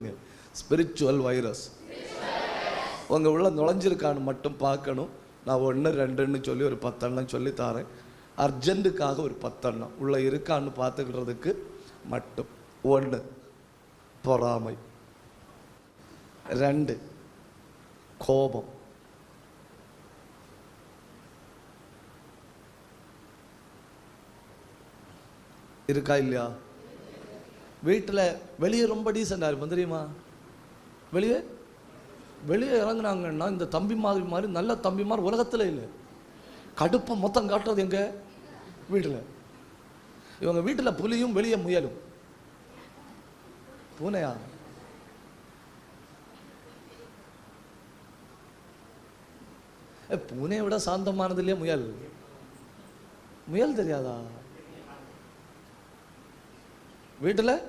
Spiritual virus உங்க உள்ள நுழைஞ்சிருக்கான்னு மட்டும் பார்க்கணும். நான் ஒன்று ரெண்டுன்னு சொல்லி ஒரு பத்தெண்ணம் சொல்லி தரேன். அர்ஜென்ட்டுக்காக ஒரு பத்தெண்ணம். உள்ள இருக்கான்னு பார்த்துக்கிறதுக்கு மட்டும். ஒன்று பொறாமை. ரெண்டு கோபம். இருக்கா இல்லையா? வீட்டில் வெளியே ரொம்ப டீசெண்டாக இருப்போம் தெரியுமா? வெளியே? வெளியே இறங்குனாங்கன்னா இந்த தம்பி மாதிரி மாதிரி நல்ல தம்பி மாதிரி உலகத்தில் இல்லை. கடுப்பை மொத்தம் காட்டுறது எங்க? வீட்டில். இவங்க வீட்டில் புலியும் வெளியே முயலும். பூனையா? ஏ, பூனையை விட சாந்தமானது இல்லையா முயல். முயல் தெரியாதா? வீட்டில்?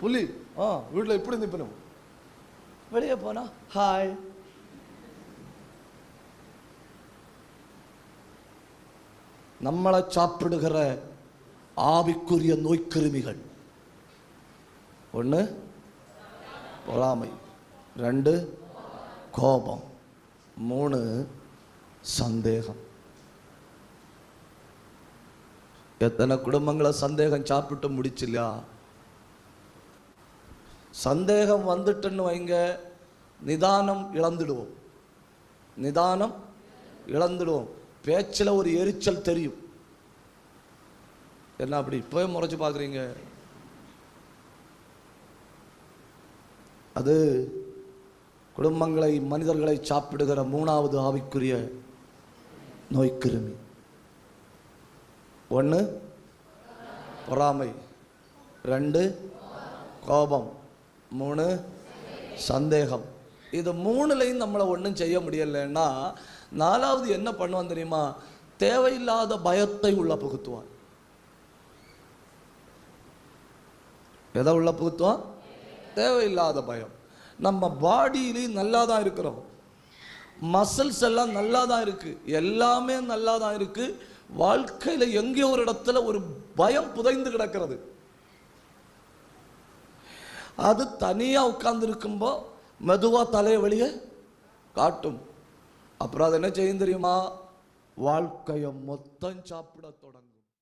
புலி. ஆ. வீட்டில் இப்படி நிற்பணும் வெளியே போனா ஹாய் நம்மளை சாப்பிடுகிற ஆவிக்குரிய நோய்க்கிருமிகள். ஒன்று பொறாமை. ரெண்டு கோபம். மூணு சந்தேகம். எத்தனை குடும்பங்களை சந்தேகம் சாப்பிட்டு முடிச்சில்லையா? சந்தேகம் வந்துட்டுன்னு வைங்க நிதானம் இழந்துடுவோம். நிதானம் இழந்துடுவோம். பேச்சில் ஒரு எரிச்சல் தெரியும். என்ன அப்படி இப்போவே முறைச்சு பார்க்குறீங்க? அது குடும்பங்களை மனிதர்களை சாப்பிடுகிற மூணாவது ஆவிக்குரிய நோய்க்கிருமி. ஒன்று பொறாமை. ரெண்டு கோபம். மூணு சந்தேகம். இது மூணுலையும் நம்மளை ஒன்றும் செய்ய முடியலைன்னா நாலாவது என்ன பண்ணுவான் தெரியுமா? தேவையில்லாத பயத்தை உள்ள புகுத்துவான். எதை உள்ள புகுத்துவான்? தேவையில்லாத பயம். நம்ம பாடியிலையும் நல்லா தான் இருக்கிறோம். மசில்ஸ் எல்லாம் நல்லா தான் இருக்குது எல்லாமே நல்லா தான் இருக்குது வாழ்க்கையில் எங்கேயோ ஒரு இடத்துல ஒரு பயம் புதைந்து கிடக்கிறது. அது தனியாக உட்கார்ந்து இருக்கும்போ மெதுவாக தலையை வெளியே காட்டும். அப்புறம் அது என்ன செய்யும் தெரியுமா? வாழ்க்கையை மொத்தம் சாப்பிட தொடங்கும்.